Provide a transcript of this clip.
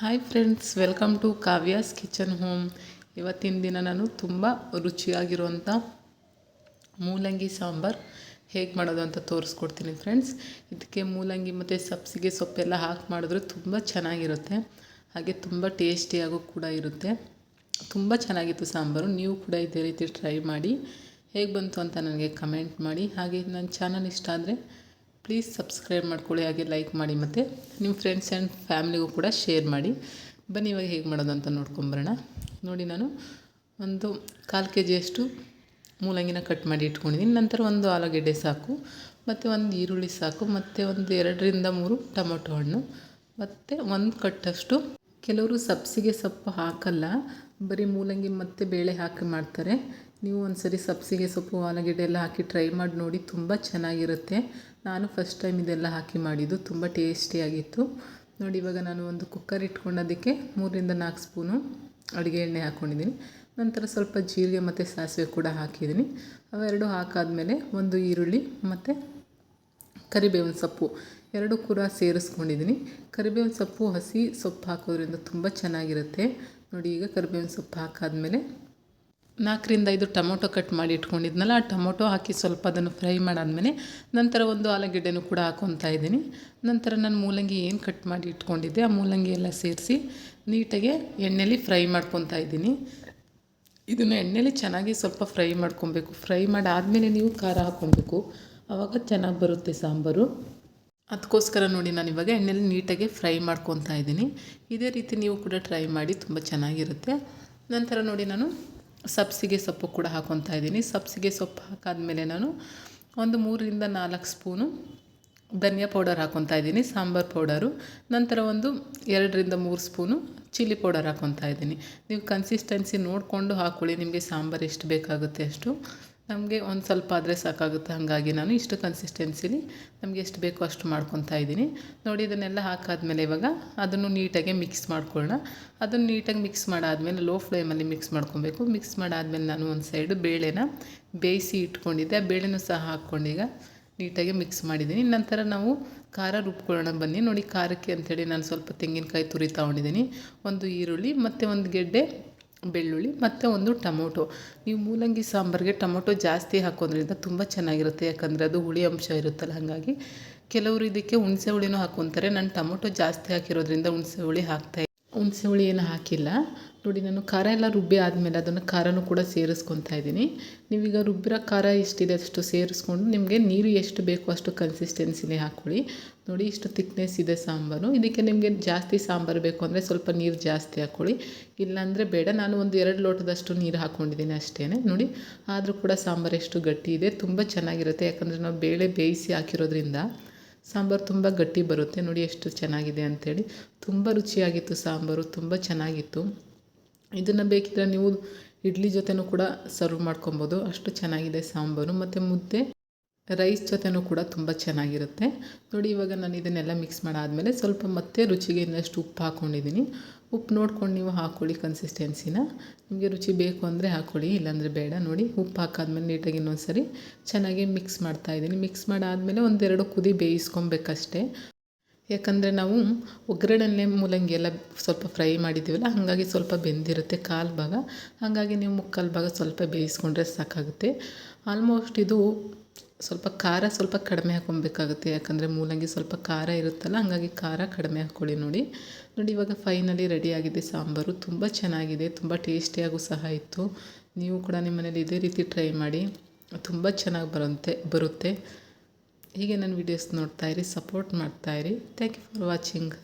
Hi friends welcome to Kavya's kitchen home ಇವತ್ತಿನ ದಿನ ನಾನು ತುಂಬ ರುಚಿಯಾಗಿರುವಂಥ ಮೂಲಂಗಿ ಸಾಂಬಾರು ಹೇಗೆ ಮಾಡೋದು ಅಂತ ತೋರಿಸ್ಕೊಡ್ತೀನಿ ಫ್ರೆಂಡ್ಸ್ ಇದಕ್ಕೆ ಮೂಲಂಗಿ ಮತ್ತು ಸಬ್ಸಿಗೆ ಸೊಪ್ಪೆಲ್ಲ ಹಾಕಿ ಮಾಡಿದ್ರೆ ತುಂಬ ಚೆನ್ನಾಗಿರುತ್ತೆ. ಹಾಗೆ ತುಂಬ ಟೇಸ್ಟಿಯಾಗೂ ಕೂಡ ಇರುತ್ತೆ. ತುಂಬ ಚೆನ್ನಾಗಿತ್ತು ಸಾಂಬಾರು. ನೀವು ಕೂಡ ಇದೇ ರೀತಿ ಟ್ರೈ ಮಾಡಿ. ಹೇಗೆ ಬಂತು ಅಂತ ನನಗೆ ಕಮೆಂಟ್ ಮಾಡಿ. ಹಾಗೆ ನನ್ನ ಚಾನಲ್ ಇಷ್ಟ ಆದರೆ ಪ್ಲೀಸ್ ಸಬ್ಸ್ಕ್ರೈಬ್ ಮಾಡ್ಕೊಳ್ಳಿ, ಹಾಗೆ ಲೈಕ್ ಮಾಡಿ ಮತ್ತು ನಿಮ್ಮ ಫ್ರೆಂಡ್ಸ್ ಆ್ಯಂಡ್ ಫ್ಯಾಮ್ಲಿಗೂ ಕೂಡ ಶೇರ್ ಮಾಡಿ. ಬನ್ನಿ, ಇವಾಗ ಹೇಗೆ ಮಾಡೋದು ಅಂತ ನೋಡ್ಕೊಂಬರೋಣ ನೋಡಿ ನಾನು ಒಂದು ಕಾಲು ಕೆ ಜಿಯಷ್ಟು ಮೂಲಂಗಿನ ಕಟ್ ಮಾಡಿ ಇಟ್ಕೊಂಡಿದ್ದೀನಿ ನಂತರ ಒಂದು ಆಲೂಗೆಡ್ಡೆ ಸಾಕು, ಮತ್ತು ಒಂದು ಈರುಳ್ಳಿ ಸಾಕು, ಮತ್ತು ಒಂದು ಎರಡರಿಂದ ಮೂರು ಟೊಮೊಟೊ ಹಣ್ಣು, ಮತ್ತು ಒಂದು ಕಟ್ಟಷ್ಟು ಕೆಲವರು ಸಬ್ಸಿಗೆ ಸೊಪ್ಪು ಹಾಕಲ್ಲ, ಬರೀ ಮೂಲಂಗಿ ಮತ್ತು ಬೇಳೆ ಹಾಕಿ ಮಾಡ್ತಾರೆ. ನೀವು ಒಂದು ಸರಿ ಸಬ್ಸಿಗೆ ಸೊಪ್ಪು, ಆಲೂಗೆಡ್ಡೆ ಎಲ್ಲ ಹಾಕಿ ಟ್ರೈ ಮಾಡಿ ನೋಡಿ, ತುಂಬ ಚೆನ್ನಾಗಿರುತ್ತೆ. ನಾನು ಫಸ್ಟ್ ಟೈಮ್ ಇದೆಲ್ಲ ಹಾಕಿ ಮಾಡಿದ್ದು. ತುಂಬ ಟೇಸ್ಟಿಯಾಗಿತ್ತು ನೋಡಿ, ಇವಾಗ ನಾನು ಒಂದು ಕುಕ್ಕರ್ ಇಟ್ಕೊಂಡೋದಕ್ಕೆ ಮೂರರಿಂದ ನಾಲ್ಕು ಸ್ಪೂನು ಅಡುಗೆ ಎಣ್ಣೆ ಹಾಕ್ಕೊಂಡಿದ್ದೀನಿ ನಂತರ ಸ್ವಲ್ಪ ಜೀರಿಗೆ ಮತ್ತು ಸಾಸಿವೆ ಕೂಡ ಹಾಕಿದ್ದೀನಿ. ಅವೆರಡು ಹಾಕಾದಮೇಲೆ ಒಂದು ಈರುಳ್ಳಿ ಮತ್ತು ಕರಿಬೇವಿನ ಸೊಪ್ಪು. ಎರಡು ಕೂಡ ಸೇರಿಸ್ಕೊಂಡಿದ್ದೀನಿ. ಕರಿಬೇವಿನ ಸೊಪ್ಪು ಹಸಿ ಸೊಪ್ಪು ಹಾಕೋದ್ರಿಂದ ತುಂಬ ಚೆನ್ನಾಗಿರುತ್ತೆ. ನೋಡಿ, ಈಗ ಕರಿಬೇವಿನ ಸೊಪ್ಪು ಹಾಕಾದ್ಮೇಲೆ ನಾಲ್ಕರಿಂದ ಐದು ಟೊಮೊಟೊ ಕಟ್ ಮಾಡಿ ಇಟ್ಕೊಂಡಿದ್ನಲ್ಲ, ಆ ಟೊಮೊಟೊ ಹಾಕಿ ಸ್ವಲ್ಪ ಅದನ್ನು ಫ್ರೈ ಮಾಡಾದಮೇಲೆ ನಂತರ ಒಂದು ಆಲೂಗೆಡ್ಡೆನೂ ಕೂಡ ಹಾಕೊತಾ ಇದ್ದೀನಿ. ನಂತರ ನಾನು ಮೂಲಂಗಿ ಏನು ಕಟ್ ಮಾಡಿ ಇಟ್ಕೊಂಡಿದ್ದೆ, ಆ ಮೂಲಂಗಿ ಎಲ್ಲ ಸೇರಿಸಿ ನೀಟಾಗಿ ಎಣ್ಣೆಲಿ ಫ್ರೈ ಮಾಡ್ಕೊತಾ ಇದ್ದೀನಿ. ಇದನ್ನು ಎಣ್ಣೆಲಿ ಚೆನ್ನಾಗಿ ಸ್ವಲ್ಪ ಫ್ರೈ ಮಾಡ್ಕೊಬೇಕು ಫ್ರೈ ಮಾಡಾದಮೇಲೆ ನೀವು ಖಾರ ಹಾಕ್ಕೊಬೇಕು ಆವಾಗ ಚೆನ್ನಾಗಿ ಬರುತ್ತೆ ಸಾಂಬಾರು. ಅದಕ್ಕೋಸ್ಕರ ನೋಡಿ ನಾನು ಇವಾಗ ಎಣ್ಣೆಲಿ ನೀಟಾಗಿ ಫ್ರೈ ಮಾಡ್ಕೊತಾ ಇದ್ದೀನಿ. ಇದೇ ರೀತಿ ನೀವು ಕೂಡ ಟ್ರೈ ಮಾಡಿ, ತುಂಬ ಚೆನ್ನಾಗಿರುತ್ತೆ. ನಂತರ ನೋಡಿ ನಾನು ಸಬ್ಸಿಗೆ ಸೊಪ್ಪು ಕೂಡ ಹಾಕೊತಾ ಇದ್ದೀನಿ. ಸಬ್ಸಿಗೆ ಸೊಪ್ಪು ಹಾಕಾದಮೇಲೆ ನಾನು ಒಂದು ಮೂರರಿಂದ ನಾಲ್ಕು ಸ್ಪೂನು ಧನಿಯಾ ಪೌಡರ್ ಹಾಕೊತಾ ಇದ್ದೀನಿ, ಸಾಂಬಾರು ಪೌಡರು. ನಂತರ ಒಂದು ಎರಡರಿಂದ ಮೂರು ಸ್ಪೂನು ಚಿಲ್ಲಿ ಪೌಡರ್ ಹಾಕೊತಾ ಇದ್ದೀನಿ. ನೀವು ಕನ್ಸಿಸ್ಟೆನ್ಸಿ ನೋಡಿಕೊಂಡು ಹಾಕ್ಕೊಳ್ಳಿ ನಿಮಗೆ ಸಾಂಬಾರು ಎಷ್ಟು ಬೇಕಾಗುತ್ತೆ ಅಷ್ಟು. ನಮಗೆ ಒಂದು ಸ್ವಲ್ಪ ಆದರೆ ಸಾಕಾಗುತ್ತೆ. ಹಾಗಾಗಿ ನಾನು ಇಷ್ಟು ಕನ್ಸಿಸ್ಟೆನ್ಸಿಲಿ ನಮಗೆ ಎಷ್ಟು ಬೇಕೋ ಅಷ್ಟು ಮಾಡ್ಕೊತಾ ಇದ್ದೀನಿ. ನೋಡಿ, ಇದನ್ನೆಲ್ಲ ಹಾಕಾದ್ಮೇಲೆ ಇವಾಗ ಅದನ್ನು ನೀಟಾಗಿ ಮಿಕ್ಸ್ ಮಾಡ್ಕೊಳ್ಳೋಣ. ಅದನ್ನು ನೀಟಾಗಿ ಮಿಕ್ಸ್ ಮಾಡಾದಮೇಲೆ ಲೋ ಫ್ಲೇಮಲ್ಲಿ ಮಿಕ್ಸ್ ಮಾಡ್ಕೊಬೇಕು. ಮಿಕ್ಸ್ ಮಾಡಾದ್ಮೇಲೆ ನಾನು ಒಂದು ಸೈಡು ಬೇಳೆನ ಬೇಯಿಸಿ ಇಟ್ಕೊಂಡಿದ್ದೆ. ಆ ಬೇಳೆನೂ ಸಹ ಹಾಕ್ಕೊಂಡೀಗ ನೀಟಾಗಿ ಮಿಕ್ಸ್ ಮಾಡಿದ್ದೀನಿ. ನಂತರ ನಾವು ಖಾರ ರುಬ್ಕೊಳ್ಳೋಣ ಬನ್ನಿ. ನೋಡಿ, ಖಾರಕ್ಕೆ ಅಂಥೇಳಿ ನಾನು ಸ್ವಲ್ಪ ತೆಂಗಿನಕಾಯಿ ತುರಿ ತಗೊಂಡಿದ್ದೀನಿ ಒಂದು ಈರುಳ್ಳಿ, ಮತ್ತು ಒಂದು ಗೆಡ್ಡೆ ಬೆಳ್ಳುಳ್ಳಿ ಮತ್ತು ಒಂದು ಟೊಮೊಟೊ. ನೀವು ಮೂಲಂಗಿ ಸಾಂಬಾರಿಗೆ ಟೊಮೊಟೊ ಜಾಸ್ತಿ ಹಾಕೋದ್ರಿಂದ ತುಂಬ ಚೆನ್ನಾಗಿರುತ್ತೆ. ಯಾಕಂದರೆ ಅದು ಹುಳಿ ಅಂಶ ಇರುತ್ತಲ್ಲ, ಹಾಗಾಗಿ ಕೆಲವರು ಇದಕ್ಕೆ ಹುಣಸೆ ಹುಳಿನೂ ಹಾಕ್ಕೊತಾರೆ ನಾನು ಟೊಮೊಟೊ ಜಾಸ್ತಿ ಹಾಕಿರೋದ್ರಿಂದ ಹುಣಸೆ ಹುಳಿ ಹಾಕ್ತಾ ಹುಣಸೆ ಹುಳಿ ಏನು ಹಾಕಿಲ್ಲ. ನೋಡಿ, ನಾನು ಖಾರ ಎಲ್ಲ ರುಬ್ಬಿ ಆದಮೇಲೆ ಅದನ್ನು ಖಾರನೂ ಕೂಡ ಸೇರಿಸ್ಕೊತಾ ಇದ್ದೀನಿ. ನೀವೀಗ ರುಬ್ಬಿರೋ ಖಾರ ಎಷ್ಟಿದೆ ಅಷ್ಟು ಸೇರಿಸ್ಕೊಂಡು ನಿಮಗೆ ನೀರು ಎಷ್ಟು ಬೇಕೋ ಅಷ್ಟು ಕನ್ಸಿಸ್ಟೆನ್ಸಿನೇ ಹಾಕ್ಕೊಳ್ಳಿ. ನೋಡಿ, ಇಷ್ಟು ತಿಕ್ನೆಸ್ ಇದೆ ಸಾಂಬಾರು. ಇದಕ್ಕೆ ನಿಮಗೆ ಜಾಸ್ತಿ ಸಾಂಬಾರು ಬೇಕು ಅಂದರೆ ಸ್ವಲ್ಪ ನೀರು ಜಾಸ್ತಿ ಹಾಕ್ಕೊಳ್ಳಿ. ಇಲ್ಲಾಂದರೆ ಬೇಡ. ನಾನು ಒಂದು ಎರಡು ಲೋಟದಷ್ಟು ನೀರು ಹಾಕ್ಕೊಂಡಿದ್ದೀನಿ ಅಷ್ಟೇ ನೋಡಿ, ಆದರೂ ಕೂಡ ಸಾಂಬಾರು ಎಷ್ಟು ಗಟ್ಟಿ ಇದೆ. ತುಂಬ ಚೆನ್ನಾಗಿರುತ್ತೆ. ಯಾಕಂದರೆ ನಾವು ಬೇಳೆ ಬೇಯಿಸಿ ಹಾಕಿರೋದ್ರಿಂದ ಸಾಂಬಾರು ತುಂಬ ಗಟ್ಟಿ ಬರುತ್ತೆ. ನೋಡಿ ಎಷ್ಟು ಚೆನ್ನಾಗಿದೆ ಅಂಥೇಳಿ ತುಂಬ ರುಚಿಯಾಗಿತ್ತು ಸಾಂಬಾರು, ತುಂಬ ಚೆನ್ನಾಗಿತ್ತು. ಇದನ್ನು ಬೇಕಿದ್ದರೆ ನೀವು ಇಡ್ಲಿ ಜೊತೆನೂ ಕೂಡ ಸರ್ವ್ ಮಾಡ್ಕೊಬೋದು. ಅಷ್ಟು ಚೆನ್ನಾಗಿದೆ ಸಾಂಬಾರು. ಮತ್ತು ಮುದ್ದೆ. ರೈಸ್ ಜೊತೆನೂ ಕೂಡ ತುಂಬ ಚೆನ್ನಾಗಿರುತ್ತೆ. ನೋಡಿ, ಇವಾಗ ನಾನು ಇದನ್ನೆಲ್ಲ ಮಿಕ್ಸ್ ಮಾಡಾದಮೇಲೆ ಸ್ವಲ್ಪ ಮತ್ತೆ ರುಚಿಗೆ ಇನ್ನಷ್ಟು ಉಪ್ಪು ಹಾಕ್ಕೊಂಡಿದ್ದೀನಿ ಉಪ್ಪು ನೋಡ್ಕೊಂಡು ನೀವು ಹಾಕ್ಕೊಳ್ಳಿ ಕನ್ಸಿಸ್ಟೆನ್ಸಿನ ನಿಮಗೆ ರುಚಿ ಬೇಕು ಅಂದರೆ ಹಾಕ್ಕೊಳ್ಳಿ ಇಲ್ಲಾಂದರೆ ಬೇಡ. ನೋಡಿ, ಉಪ್ಪು ಹಾಕಾದ್ಮೇಲೆ ನೀಟಾಗಿ ಇನ್ನೊಂದು ಸರಿ ಚೆನ್ನಾಗಿ ಮಿಕ್ಸ್ ಮಾಡ್ತಾಯಿದ್ದೀನಿ ಮಿಕ್ಸ್ ಮಾಡಾದಮೇಲೆ ಒಂದೆರಡು ಕುದಿ ಬೇಯಿಸ್ಕೊಬೇಕಷ್ಟೇ. ಯಾಕಂದರೆ ನಾವು ಒಗ್ಗರಣೆ ಮೂಲಂಗಿ ಎಲ್ಲ ಸ್ವಲ್ಪ ಫ್ರೈ ಮಾಡಿದ್ದೀವಲ್ಲ, ಹಾಗಾಗಿ ಸ್ವಲ್ಪ ಬೆಂದಿರುತ್ತೆ ಕಾಲು ಭಾಗ ಹಾಗಾಗಿ ನೀವು ಮುಕ್ಕಾಲು ಭಾಗ ಸ್ವಲ್ಪ ಬೇಯಿಸ್ಕೊಂಡ್ರೆ ಸಾಕಾಗುತ್ತೆ. ಆಲ್ಮೋಸ್ಟ್ ಇದು ಸ್ವಲ್ಪ ಖಾರ ಸ್ವಲ್ಪ ಕಡಿಮೆ ಹಾಕ್ಕೊಬೇಕಾಗುತ್ತೆ. ಯಾಕಂದರೆ ಮೂಲಂಗಿ ಸ್ವಲ್ಪ ಖಾರ ಇರುತ್ತಲ್ಲ, ಹಾಗಾಗಿ ಖಾರ ಕಡಿಮೆ ಹಾಕ್ಕೊಳ್ಳಿ ನೋಡಿ. ನೋಡಿ, ಇವಾಗ ಫೈನಲಿ ರೆಡಿಯಾಗಿದೆ ಸಾಂಬಾರು. ತುಂಬ ಚೆನ್ನಾಗಿದೆ, ತುಂಬ ಟೇಸ್ಟಿಯಾಗೂ ಸಹ ಇತ್ತು. ನೀವು ಕೂಡ ನಿಮ್ಮ ಮನೇಲಿ ಇದೇ ರೀತಿ ಟ್ರೈ ಮಾಡಿ, ತುಂಬ ಚೆನ್ನಾಗಿ ಬರುತ್ತೆ ಬರುತ್ತೆ. ಹೀಗೆ ನನ್ನ ವೀಡಿಯೋಸ್ ನೋಡ್ತಾಯಿರಿ ಸಪೋರ್ಟ್ ಮಾಡ್ತಾಯಿರಿ ಥ್ಯಾಂಕ್ ಯು ಫಾರ್ ವಾಚಿಂಗ್